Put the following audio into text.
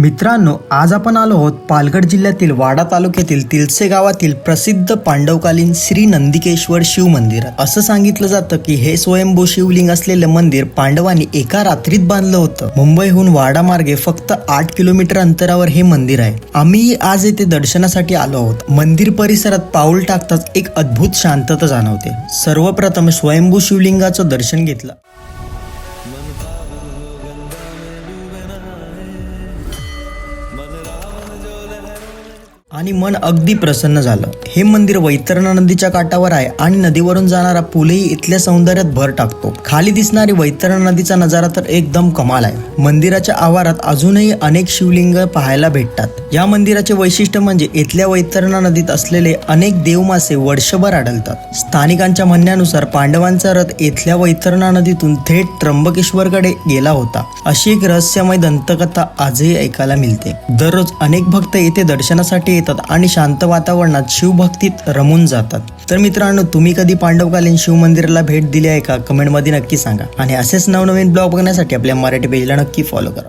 मित्रांनो आज आपण आलो आहोत पालघर जिल्ह्यातील वाडा तालुक्यातील तिलसे गावातील प्रसिद्ध पांडवकालीन श्री नंदिकेश्वर शिव मंदिर. असं सांगितलं जातं की हे स्वयंभू शिवलिंग असलेलं मंदिर पांडवांनी एका रात्रीत बांधलं होतं. मुंबईहून वाडा मार्गे फक्त आठ किलोमीटर अंतरावर हे मंदिर आहे. आम्ही आज येथे दर्शनासाठी आलो आहोत. मंदिर परिसरात पाऊल टाकताच एक अद्भुत शांतता जाणवते. सर्वप्रथम स्वयंभू शिवलिंगाचं दर्शन घेतलं. आणि मन अगदी प्रसन्न झालं. हे मंदिर वैतरणा नदीच्या काठावर आहे आणि नदीवरून जाणारा पूलही इथल्या सौंदर्यात भर टाकतो. खाली दिसणारी वैतरणा नदीचा नजारा तर एकदम कमाल आहे. मंदिराच्या आवारात अजूनही अनेक शिवलिंग पाहायला भेटतात. या मंदिराचे वैशिष्ट्य म्हणजे इथल्या वैतरणा नदीत असलेले अनेक देवमासे वर्षभर आढळतात. स्थानिकांच्या म्हणण्यानुसार पांडवांचा रथ इथल्या वैतरणा नदीतून थेट त्र्यंबकेश्वरकडे गेला होता. अशी एक रहस्यमय दंतकथा आजही ऐकायला मिळते. दररोज अनेक भक्त येथे दर्शनासाठी येतात आणि शांत वातावरणात शिवभक्तीत रमून जातात. तर मित्रांनो तुम्ही कधी पांडवकालीन शिव मंदिराला भेट दिली आहे का? कमेंटमध्ये नक्की सांगा. आणि असेच नवनवीन ब्लॉग बघण्यासाठी आपल्या मराठी पेजला नक्की फॉलो करा.